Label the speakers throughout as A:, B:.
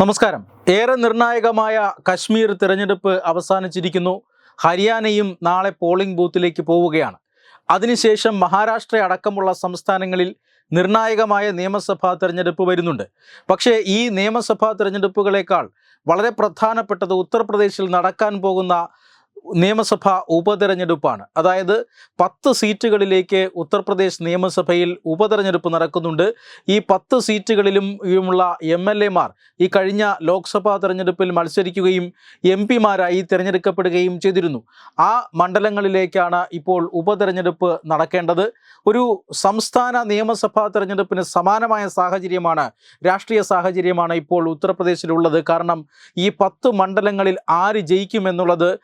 A: നമസ്കാരം. ഏറെ നിർണായകമായ കശ്മീർ തിരഞ്ഞെടുപ്പ് അവസാനിച്ചിരിക്കുന്നു. ഹരിയാനയും നാളെ പോളിംഗ് ബൂത്തിലേക്ക് പോവുകയാണ്. അതിനുശേഷം മഹാരാഷ്ട്ര അടക്കമുള്ള സംസ്ഥാനങ്ങളിൽ നിർണായകമായ നിയമസഭാ തിരഞ്ഞെടുപ്പ് വരുന്നുണ്ട്. പക്ഷേ ഈ നിയമസഭാ തിരഞ്ഞെടുപ്പുകളേക്കാൾ വളരെ പ്രധാനപ്പെട്ടത് ഉത്തർപ്രദേശിൽ നടക്കാൻ പോകുന്ന നിയമസഭാ ഉപതെരഞ്ഞെടുപ്പാണ്. അതായത് പത്ത് സീറ്റുകളിലേക്ക് ഉത്തർപ്രദേശ് നിയമസഭയിൽ ഉപതെരഞ്ഞെടുപ്പ് നടക്കുന്നുണ്ട്. ഈ പത്ത് സീറ്റുകളിലും ഉള്ള എം എൽ എമാർ ഈ കഴിഞ്ഞ ലോക്സഭാ തെരഞ്ഞെടുപ്പിൽ മത്സരിക്കുകയും എം പിമാരായി തിരഞ്ഞെടുക്കപ്പെടുകയും ചെയ്തിരുന്നു. ആ മണ്ഡലങ്ങളിലേക്കാണ് ഇപ്പോൾ ഉപതെരഞ്ഞെടുപ്പ് നടക്കേണ്ടത്. ഒരു സംസ്ഥാന നിയമസഭാ തെരഞ്ഞെടുപ്പിന് സമാനമായ സാഹചര്യമാണ് രാഷ്ട്രീയ സാഹചര്യമാണ് ഇപ്പോൾ ഉത്തർപ്രദേശിലുള്ളത്. കാരണം ഈ പത്ത് മണ്ഡലങ്ങളിൽ ആര് ജയിക്കുമെന്നുള്ളത്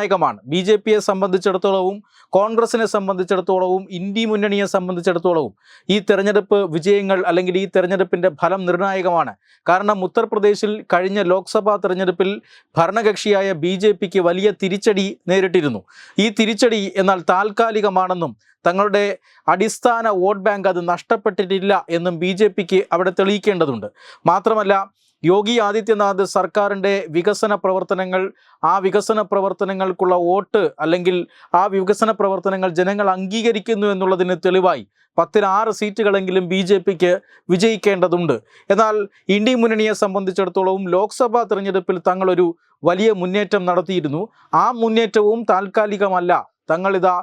A: നിർണായകമാണ്. ബി ജെ പിയെ സംബന്ധിച്ചിടത്തോളവും കോൺഗ്രസിനെ സംബന്ധിച്ചിടത്തോളവും ഇന്ത്യ മുന്നണിയെ സംബന്ധിച്ചിടത്തോളവും ഈ തെരഞ്ഞെടുപ്പ് വിജയങ്ങൾ അല്ലെങ്കിൽ ഈ തെരഞ്ഞെടുപ്പിന്റെ ഫലം നിർണായകമാണ്. കാരണം ഉത്തർപ്രദേശിൽ കഴിഞ്ഞ ലോക്സഭാ തെരഞ്ഞെടുപ്പിൽ ഭരണകക്ഷിയായ ബി ജെ പിക്ക് വലിയ തിരിച്ചടി നേരിട്ടിരുന്നു. ഈ തിരിച്ചടി എന്നാൽ താൽക്കാലികമാണെന്നും തങ്ങളുടെ അടിസ്ഥാന വോട്ട് ബാങ്ക് അത് നഷ്ടപ്പെട്ടിട്ടില്ല എന്നും ബി ജെ പിക്ക് അവിടെ തെളിയിക്കേണ്ടതുണ്ട്. മാത്രമല്ല യോഗി ആദിത്യനാഥ് സർക്കാരിന്റെ വികസന പ്രവർത്തനങ്ങൾ ആ വികസന പ്രവർത്തനങ്ങൾക്കുള്ള വോട്ട് അല്ലെങ്കിൽ ആ വികസന പ്രവർത്തനങ്ങൾ ജനങ്ങൾ അംഗീകരിക്കുന്നു എന്നുള്ളതിന് തെളിവായി പത്തിന് ആറ് സീറ്റുകളെങ്കിലും ബി ജെ പിക്ക് വിജയിക്കേണ്ടതുണ്ട്. എന്നാൽ ഇന്ത്യ മുന്നണിയെ സംബന്ധിച്ചിടത്തോളവും ലോക്സഭാ തെരഞ്ഞെടുപ്പിൽ തങ്ങളൊരു വലിയ മുന്നേറ്റം നടത്തിയിരുന്നു. ആ മുന്നേറ്റവും താൽക്കാലികമല്ല. തങ്ങളിതാ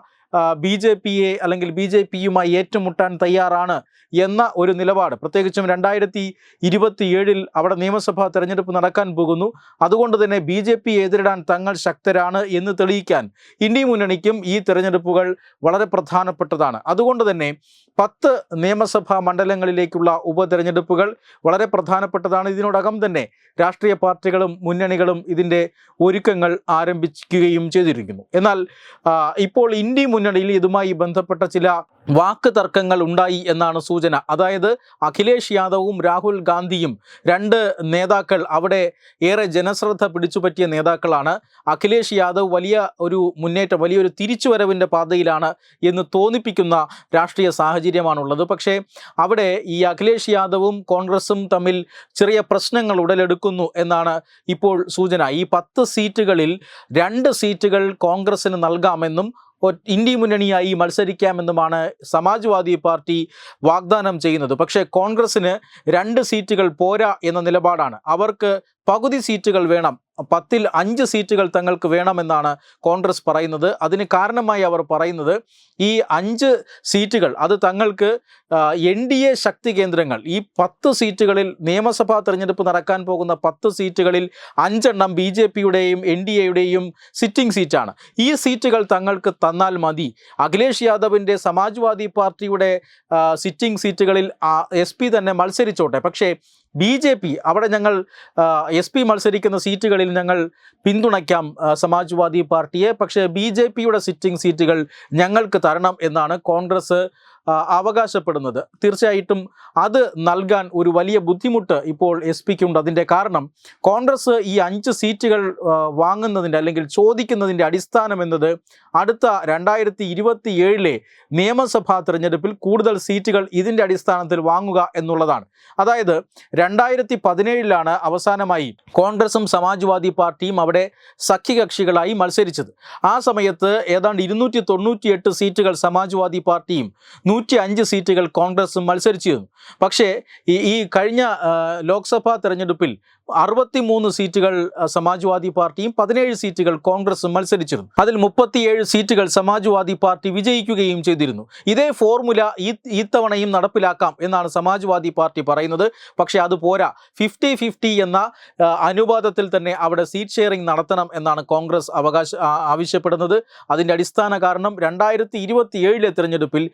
A: ബി ജെ പിയെ അല്ലെങ്കിൽ ബി ജെ പിയുമായി ഏറ്റുമുട്ടാൻ തയ്യാറാണ് എന്ന ഒരു നിലപാട്. പ്രത്യേകിച്ചും രണ്ടായിരത്തി ഇരുപത്തി ഏഴിൽ അവിടെ നിയമസഭാ തെരഞ്ഞെടുപ്പ് നടക്കാൻ പോകുന്നു. അതുകൊണ്ട് തന്നെ ബി ജെ പി എതിരിടാൻ തങ്ങൾ ശക്തരാണ് എന്ന് തെളിയിക്കാൻ ഇന്ത്യ മുന്നണിക്കും ഈ തെരഞ്ഞെടുപ്പുകൾ വളരെ പ്രധാനപ്പെട്ടതാണ്. അതുകൊണ്ട് തന്നെ പത്ത് നിയമസഭാ മണ്ഡലങ്ങളിലേക്കുള്ള ഉപതെരഞ്ഞെടുപ്പുകൾ വളരെ പ്രധാനപ്പെട്ടതാണ്. ഇതിനോടകം തന്നെ രാഷ്ട്രീയ പാർട്ടികളും മുന്നണികളും ഇതിന്റെ ഒരുക്കങ്ങൾ ആരംഭിക്കുകയും ചെയ്തിരിക്കുന്നു. എന്നാൽ ഇപ്പോൾ ഇന്ത്യ മുന്നണിയിൽ ഇതുമായി ബന്ധപ്പെട്ട ചില വാക്ക് തർക്കങ്ങൾ ഉണ്ടായി എന്നാണ് സൂചന. അതായത് അഖിലേഷ് യാദവും രാഹുൽ ഗാന്ധിയും രണ്ട് നേതാക്കൾ അവിടെ ഏറെ ജനശ്രദ്ധ പിടിച്ചുപറ്റിയ നേതാക്കളാണ്. അഖിലേഷ് യാദവ് വലിയ ഒരു മുന്നേറ്റം വലിയൊരു തിരിച്ചുവരവിന്റെ പാതയിലാണ് എന്ന് തോന്നിപ്പിക്കുന്ന രാഷ്ട്രീയ സാഹചര്യമാണുള്ളത്. പക്ഷേ അവിടെ ഈ അഖിലേഷ് യാദവും കോൺഗ്രസും തമ്മിൽ ചെറിയ പ്രശ്നങ്ങൾ ഉടലെടുക്കുന്നു എന്നാണ് ഇപ്പോൾ സൂചന. ഈ പത്ത് സീറ്റുകളിൽ രണ്ട് സീറ്റുകൾ കോൺഗ്രസിന് നൽകാമെന്നും ഇന്ത്യ മുന്നണിയായി മത്സരിക്കാമെന്നുമാണ് സമാജ്വാദി പാർട്ടി വാഗ്ദാനം ചെയ്യുന്നത്. പക്ഷേ കോൺഗ്രസിന് രണ്ട് സീറ്റുകൾ പോരാ എന്ന നിലപാടാണ്. അവർക്ക് പകുതി സീറ്റുകൾ വേണം. പത്തിൽ അഞ്ച് സീറ്റുകൾ തങ്ങൾക്ക് വേണമെന്നാണ് കോൺഗ്രസ് പറയുന്നത്. അതിന് കാരണമായി അവർ പറയുന്നത് ഈ അഞ്ച് സീറ്റുകൾ അത് തങ്ങൾക്ക് എൻ ഡി എ ശക്തി കേന്ദ്രങ്ങൾ ഈ പത്ത് സീറ്റുകളിൽ നിയമസഭാ തെരഞ്ഞെടുപ്പ് നടക്കാൻ പോകുന്ന പത്ത് സീറ്റുകളിൽ അഞ്ചെണ്ണം ബി ജെ പിയുടെയും എൻ ഡി എയുടെയും സിറ്റിംഗ് സീറ്റാണ്. ഈ സീറ്റുകൾ തങ്ങൾക്ക് തന്നാൽ മതി. അഖിലേഷ് യാദവിന്റെ സമാജ്വാദി പാർട്ടിയുടെ സിറ്റിംഗ് സീറ്റുകളിൽ എസ് പി തന്നെ മത്സരിച്ചോട്ടെ. പക്ഷേ ബി ജെ പി അവിടെ ഞങ്ങൾ എസ് പി മത്സരിക്കുന്ന സീറ്റുകളിൽ ഞങ്ങൾ പിന്തുണയ്ക്കാം സമാജ്വാദി പാർട്ടിയെ. പക്ഷേ ബി ജെ പിയുടെ സിറ്റിംഗ് സീറ്റുകൾ ഞങ്ങൾക്ക് തരണം എന്നാണ് കോൺഗ്രസ് അവകാശപ്പെടുന്നത്. തീർച്ചയായിട്ടും അത് നൽകാൻ ഒരു വലിയ ബുദ്ധിമുട്ട് ഇപ്പോൾ എസ് പിക്കുണ്ട്. അതിന്റെ കാരണം കോൺഗ്രസ് ഈ അഞ്ച് സീറ്റുകൾ വാങ്ങുന്നതിന്റെ അല്ലെങ്കിൽ ചോദിക്കുന്നതിന്റെ അടിസ്ഥാനം എന്നത് അടുത്ത രണ്ടായിരത്തി ഇരുപത്തി ഏഴിലെ നിയമസഭാ തിരഞ്ഞെടുപ്പിൽ കൂടുതൽ സീറ്റുകൾ ഇതിന്റെ അടിസ്ഥാനത്തിൽ വാങ്ങുക എന്നുള്ളതാണ്. അതായത് രണ്ടായിരത്തി പതിനേഴിലാണ് അവസാനമായി കോൺഗ്രസും സമാജ്വാദി പാർട്ടിയും അവിടെ സഖ്യകക്ഷികളായി മത്സരിച്ചത്. ആ സമയത്ത് ഏതാണ്ട് ഇരുന്നൂറ്റി സീറ്റുകൾ സമാജ്വാദി പാർട്ടിയും നൂറ്റി അഞ്ച് സീറ്റുകൾ കോൺഗ്രസ് മത്സരിച്ചിരുന്നു പക്ഷേ ഈ ഈ കഴിഞ്ഞ ലോക്സഭാ തെരഞ്ഞെടുപ്പിൽ അറുപത്തിമൂന്ന് സീറ്റുകൾ സമാജ്വാദി പാർട്ടിയും പതിനേഴ് സീറ്റുകൾ കോൺഗ്രസ് മത്സരിച്ചിരുന്നു. അതിൽ മുപ്പത്തിയേഴ് സീറ്റുകൾ സമാജ്വാദി പാർട്ടി വിജയിക്കുകയും ചെയ്തിരുന്നു. ഇതേ ഫോർമുല ഈ ഇത്തവണയും നടപ്പിലാക്കാം എന്നാണ് സമാജ്വാദി പാർട്ടി പറയുന്നത്. പക്ഷേ അത് പോരാ. ഫിഫ്റ്റി ഫിഫ്റ്റി എന്ന അനുപാതത്തിൽ തന്നെ അവിടെ സീറ്റ് ഷെയറിംഗ് നടത്തണം എന്നാണ് കോൺഗ്രസ് അവകാശ ആവശ്യപ്പെടുന്നത്. അതിന്റെ അടിസ്ഥാന കാരണം രണ്ടായിരത്തി ഇരുപത്തി ഏഴിലെ തിരഞ്ഞെടുപ്പിൽ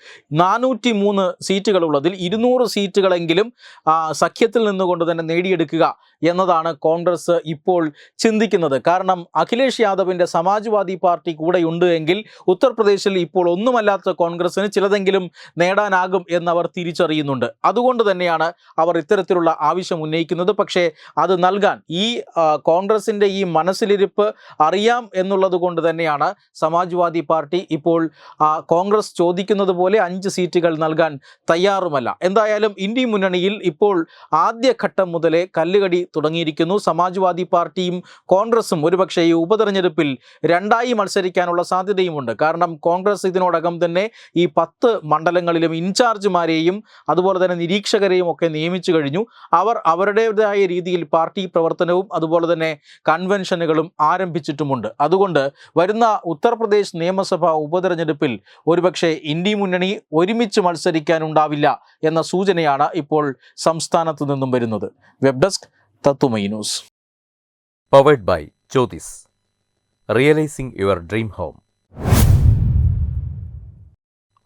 A: നാനൂറ്റി മൂന്ന് സീറ്റുകളുള്ളതിൽ ഇരുന്നൂറ് സീറ്റുകളെങ്കിലും സഖ്യത്തിൽ നിന്നുകൊണ്ട് തന്നെ നേടിയെടുക്കുക എന്നതാണ് കോൺഗ്രസ് ഇപ്പോൾ ചിന്തിക്കുന്നത്. കാരണം അഖിലേഷ് യാദവിന്റെ സമാജ്വാദി പാർട്ടി കൂടെയുണ്ട് എങ്കിൽ ഉത്തർപ്രദേശിൽ ഇപ്പോൾ ഒന്നുമല്ലാത്ത കോൺഗ്രസിന് ചിലതെങ്കിലും നേടാനാകും എന്നവർ തിരിച്ചറിയുന്നുണ്ട്. അതുകൊണ്ട് തന്നെയാണ് അവർ ഇത്തരത്തിലുള്ള ആവശ്യം ഉന്നയിക്കുന്നത്. പക്ഷേ അത് നൽകാൻ ഈ കോൺഗ്രസിന്റെ ഈ മനസ്സിലിരിപ്പ് അറിയാം എന്നുള്ളത് കൊണ്ട് തന്നെയാണ് സമാജ്വാദി പാർട്ടി ഇപ്പോൾ കോൺഗ്രസ് ചോദിക്കുന്നത് പോലെ അഞ്ച് സീറ്റുകൾ നൽകാൻ തയ്യാറുമല്ല. എന്തായാലും ഇന്ത്യ മുന്നണിയിൽ ഇപ്പോൾ ആദ്യഘട്ടം മുതലേ കല്ലുകടി തുടങ്ങിയിരിക്കുന്നു. സമാജ്വാദി പാർട്ടിയും കോൺഗ്രസും ഒരുപക്ഷെ ഈ ഉപതെരഞ്ഞെടുപ്പിൽ രണ്ടായി മത്സരിക്കാനുള്ള സാധ്യതയുമുണ്ട്. കാരണം കോൺഗ്രസ് ഇതിനോടകം തന്നെ ഈ പത്ത് മണ്ഡലങ്ങളിലും ഇൻചാർജുമാരെയും അതുപോലെ തന്നെ നിരീക്ഷകരെയും ഒക്കെ നിയമിച്ചു കഴിഞ്ഞു. അവർ അവരുടേതായ രീതിയിൽ പാർട്ടി പ്രവർത്തനവും അതുപോലെ തന്നെ കൺവെൻഷനുകളും ആരംഭിച്ചിട്ടുമുണ്ട്. അതുകൊണ്ട് വരുന്ന ഉത്തർപ്രദേശ് നിയമസഭാ ഉപതെരഞ്ഞെടുപ്പിൽ ഒരുപക്ഷെ ഇന്ത്യ മുന്നണി ഒരുമിച്ച് മത്സരിക്കാനുണ്ടാവില്ല എന്ന സൂചനയാണ് ഇപ്പോൾ സംസ്ഥാനത്ത് നിന്നും വരുന്നത് വെബ് ഡെസ്ക് തത്തുമൈ news
B: powered by Jyothis realising your dream home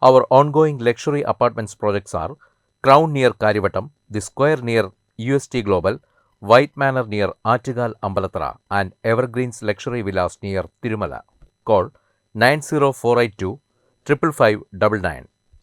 B: Our ongoing luxury apartments projects are Crown near Karivattam, The Square near UST Global, White Manor near Achigal Ambalatra, and Evergreens Luxury Villas near Tirumala. Call 90482 555